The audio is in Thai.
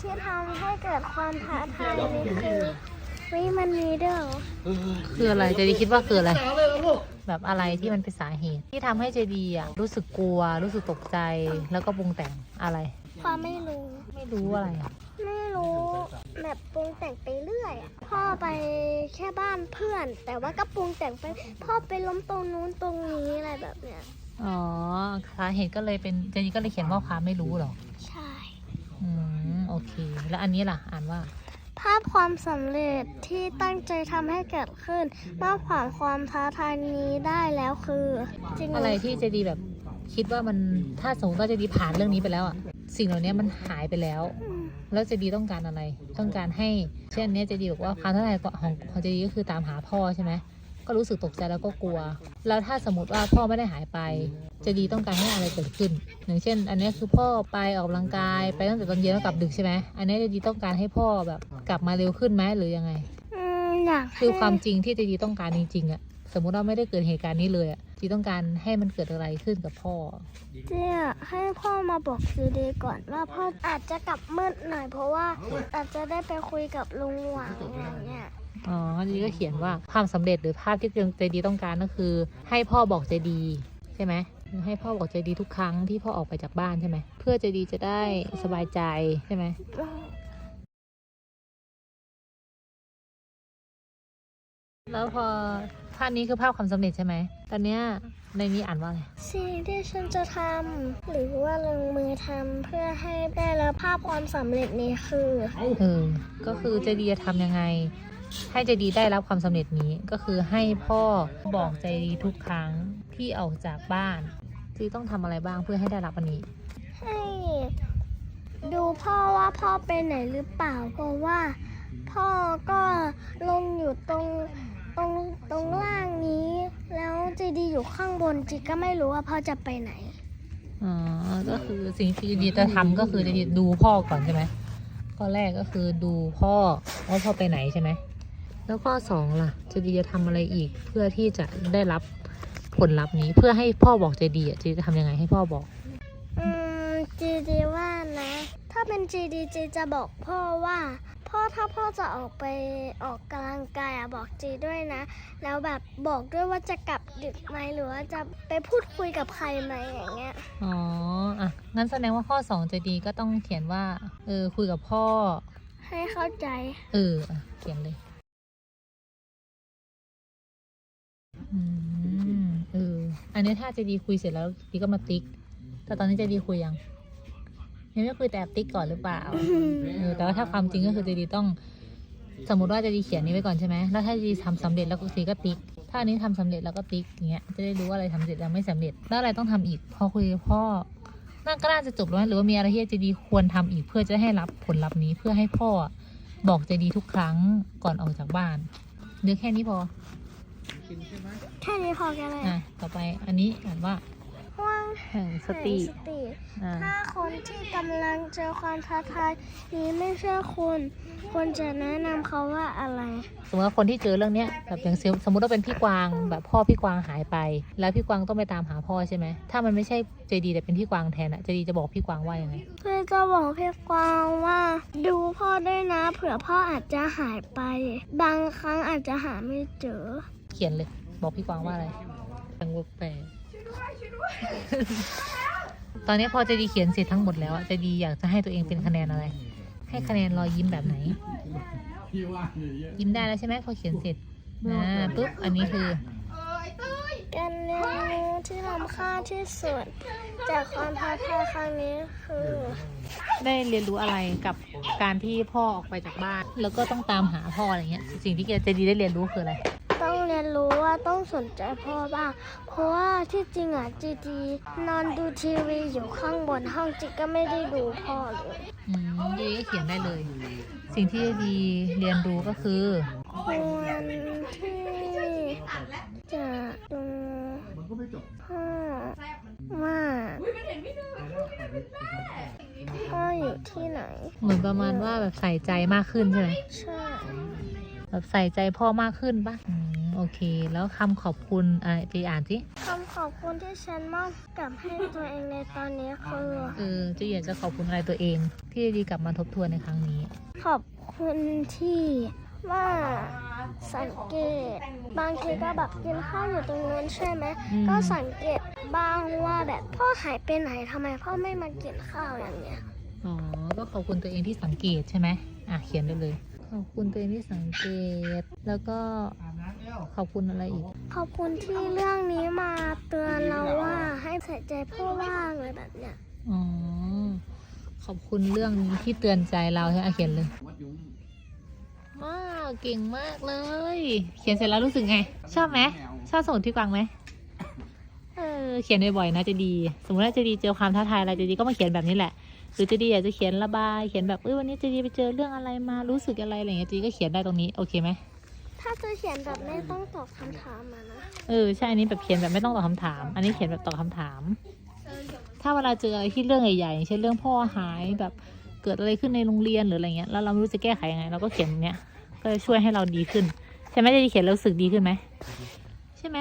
ที่ทำให้เกิดความท้าทายนี้คือวิมันมีด้วยเหรอคืออะไรเจดีคิดว่าคืออะไร แบบอะไรที่มันเป็นสาเหตุ ที่ทำให้เจดีอะรู้สึกกลัว รู้สึกตกใจแล้วก็ปรุงแต่งอะไรความไม่รู้ไม่รู้อะไรอะไม่รู้แบบปรุงแต่งไปเรื่อยอะพ่อไปแค่บ้านเพื่อน แต่ว่าก็ปรุงแต่งไปพ่อไปล้มตรงนู้นตรงนี้อะไรแบบเนี้ยอ๋อสาเหตุก็เลยเป็นเจดีก็เลยเขียนว่าความไม่รู้เหรอใช่อืมโอ เค แล้วอันนี้ล่ะ อ่านว่า ภาพความสำเร็จที่ตั้งใจทำให้เกิดขึ้นเมื่อผ่านความท้าทายนี้ได้แล้วคือจริงเหอะไรที่เจดีแบบคิดว่ามันถ้าสมมติว่าเจดีผ่านเรื่องนี้ไปแล้วอะสิ่งเหล่านี้มันหายไปแล้วอืมแล้วเจดีต้องการอะไร ต้องการให้เช่นเนี้ยเจดีบอกว่าความท้าทายของของเจดีก็คือตามหาพ่อใช่ไหม ก็รู้สึกตกใจแล้วก็กลัว แล้วถ้าสมมติว่าพ่อไม่ได้หายไปเจดีต้องการให้อะไรเกิดขึ้น อย่างเช่น อันเนี้ยคือพ่อไปออกกำลังกายไปตั้งแต่ตอนเย็นแล้วกลับดึกใช่ไหมอันเนี้ยเจดีต้องการให้พ่อแบบกลับมาเร็วขึ้นไหมหรือยังไงอืมอยากคือให้ความจริงที่เจดีต้องการจริงๆอะสมมุติว่าไม่ได้เกิดเหตุการณ์นี้เลยอะเจดีต้องการให้มันเกิดอะไรขึ้นกับพ่อเจียให้พ่อมาบอกซีดีก่อนว่าพ่ออาจจะกลับมืดหน่อยเพราะว่าอาจจะได้ไปคุยกับลุงหวังอย่างเงี้ย อ๋อเจดีก็เขียนว่าความสำเร็จหรือภาพที่เจดีต้องการก็คือ ให้พ่อบอกเจดีใช่ไหมให้พ่อบอกเจดีทุกครั้งที่พ่อออกไปจากบ้านใช่ไหมเพื่อเจดีจะได้สบายใจใช่ไหมแล้วพอภาพนี้คือภาพความสำเร็จใช่ไหม ตอนเนี้ยในนี้อ่านว่าอะไร สิ่งที่ฉันจะทำหรือว่าลงมือทำเพื่อให้ได้รับภาพความสำเร็จนี้คือ เออ ก็คือเจดีจะทำยังไง ให้เจดีได้รับความสำเร็จนี้ก็คือให้พ่อบอกเจดีทุกครั้งที่ออกจากบ้านเจดีต้องทำอะไรบ้างเพื่อให้ได้รับอันนี้ ให้ดูพ่อว่าพ่อไปไหนหรือเปล่าเพราะว่า พ่อก็ลงอยู่ตรงตรงตรงล่างนี้ แล้วเจดีอยู่ข้างบนจีก็ไม่รู้ว่าพ่อจะไปไหนอ๋อก็คือสิ่งที่เจดีจะทำก็คือเจดีดูพ่อก่อนใช่ไหมข้อแรกก็คือดูพ่อว่าพ่อไปไหนใช่ไหม แล้วข้อสองล่ะเจดีจะทำอะไรอีกเพื่อที่จะได้รับผลลัพธ์นี้เพื่อให้พ่อบอกเจดีอะเจดีจะทำยังไงให้พ่อบอก อืมจีดีว่านะ ถ้าเป็นจีดีจีจะบอกพ่อว่าพ่อถ้าพ่อจะออกไปออกกำลังกายอะบอกจีด้วยนะ แล้วแบบบอกด้วยว่าจะกลับดึกไหมหรือว่าจะไปพูดคุยกับใครไหมอย่างเงี้ยอ๋ออะงั้นแสดงว่าข้อสองเจดีก็ต้องเขียนว่าเออคุยกับพ่อ ให้เข้าใจ เอออะเขียนเลย อืมเออ อันนี้ถ้าเจดีคุยเสร็จแล้วดีก็มาติ๊ก แต่ตอนนี้เจดีคุยยังยังไม่คุยแต่แอบติ๊กก่อนหรือเปล่า เออ แต่ว่าถ้าความจริงก็คือเจดีต้อง สมมติว่าเจดีเขียนนี้ไว้ก่อนใช่ไหม แล้วถ้าเจดีทำสำเร็จแล้วก็ซีก็ติ๊ก ถ้าอันนี้ทำสำเร็จแล้วก็ติ๊กอย่างเงี้ย จะได้รู้ว่าอะไรทำเสร็จแล้วไม่สำเร็จ แล้วอะไรต้องทำอีก พอคุยกับพ่อ น่าก็น่าจะจบแล้วไหมหรือว่ามีอะไรที่เจดีควรทำอีกเพื่อจะให้รับผลลัพธ์นี้เพื่อให้พ่อ บอกเจดีทุกครั้งก่อนออกจากบ้านหรือแค่นี้พอ แค่นี้พอแกันเลยอะต่อไปอันนี้อ่านว่าว่างแห่งสติสติอ่าถ้าคนที่กำลังเจอความท้าทายนี้ไม่ใช่คุณควรจะแนะนำเขาว่าอะไร สมมติว่าคนที่เจอเรื่องเนี้ยแบบอย่างสมมติว่าเป็นพี่กวางแบบพ่อพี่กวางหายไป แล้วพี่กวางต้องไปตามหาพ่อใช่ไหมถ้ามันไม่ใช่เจดีแต่เป็นพี่กวางแทนอะเจดีจะบอกพี่กวางว่ายังไงเพื่อจะบอกพี่กวางว่าดูพ่อด้วยนะ เผื่อพ่ออาจจะหายไป บางครั้งอาจจะหาไม่เจอเขียนเลย บอกพี่กวางว่าอะไรแปลงวกแปลตอนนี้พอเจดีเขียนเสร็จทั้งหมดแล้วอะเจดีอยากจะให้ตัวเองเป็นคะแนนอะไร ให้คะแนนรอยยิ้มแบบไหน ยิ้มได้แล้วใช่ไหมพอเขียนเสร็จอ่าปุ๊บอันนี้คือการเรียนรู้ที่ล้ำค่าที่สุด จากความท้าทายครั้งนี้คือ ได้เรียนรู้อะไรกับการที่พ่อออกไปจากบ้าน แล้วก็ต้องตามหาพ่ออะไรเงี้ย สิ่งที่เจดีได้เรียนรู้คืออะไรต้อง เรียนรู้ว่าต้องสนใจพ่อบ้าง เพราะว่าที่จริงอะจีจีนอนดูทีวีอยู่ข้างบนห้องจีก็ไม่ได้ดูพ่อเลยอืมดีก็เขียนได้เลย สิ่งที่ดีเรียนรู้ก็คือควรที่จะดูพ่อว่าพ่ออยู่ที่ไหน เหมือนประมาณว่าแบบใส่ใจมากขึ้นใช่ไหมใช่แบบใส่ใจพ่อมากขึ้นปะอืม โอเค แล้วคำขอบคุณอะจีอ่านสิคำขอบคุณที่ฉันมอบกับให้ตัวเองในตอนนี้คือเออจีอยากจะขอบคุณอะไรตัวเองที่ที่ดีกลับมาทบทวนในครั้งนี้ ขอบคุณที่ว่าสังเกต บางทีก็แบบกินข้าวอยู่ตรงนู้นใช่ไหมอืม ก็สังเกตบ้างว่าแบบพ่อหายไปไหนทำไมพ่อไม่มากินข้าวอย่างเงี้ย อ๋อ ก็ขอบคุณตัวเองที่สังเกตใช่ไหมอะเขียนได้เลย ขอบคุณตัวเองที่สังเกต แล้วก็ ขอบคุณอะไรอีก ขอบคุณที่เรื่องนี้มาเตือนเราว่าให้ใส่ใจพ่อว่างอะไรแบบเนี้ยอ๋อ ขอบคุณเรื่องนี้ที่เตือนใจเราใช่ไหมอะเขียนเลยว้าวเก่งมากเลย เขียนเสร็จแล้วรู้สึกไง ชอบไหมชอบสมุดที่กวางไหมเออเขียนบ่อยๆนะจะดี สมมติว่าจะดีเจอความท้าทายอะไรจะดีก็มาเขียนแบบนี้แหละหรือจะดีอยากจะเขียนระบาย เขียนแบบเออวันนี้จะดีไปเจอเรื่องอะไรมารู้สึกอะไรอะไรอย่างเงี้ยจะดีก็เขียนได้ตรงนี้โอเคไหม ถ้าจะเขียนแบบไม่ต้องตอบคำถามมานะ เออใช่อันนี้แบบเขียนแบบไม่ต้องตอบคำถาม อันนี้เขียนแบบตอบคำถาม ถ้าเวลาเจออะไรที่เรื่องใหญ่ๆอย่างเช่นเรื่องพ่อหายแบบเกิดอะไรขึ้นในโรงเรียนหรืออะไรเงี้ยแล้วเราไม่รู้จะแก้ไขยังไงเราก็เขียนเนี้ยก็จะช่วยให้เราดีขึ้น ใช่ไหมจะเขียนแล้วรู้สึกดีขึ้นไหมใช่ไหม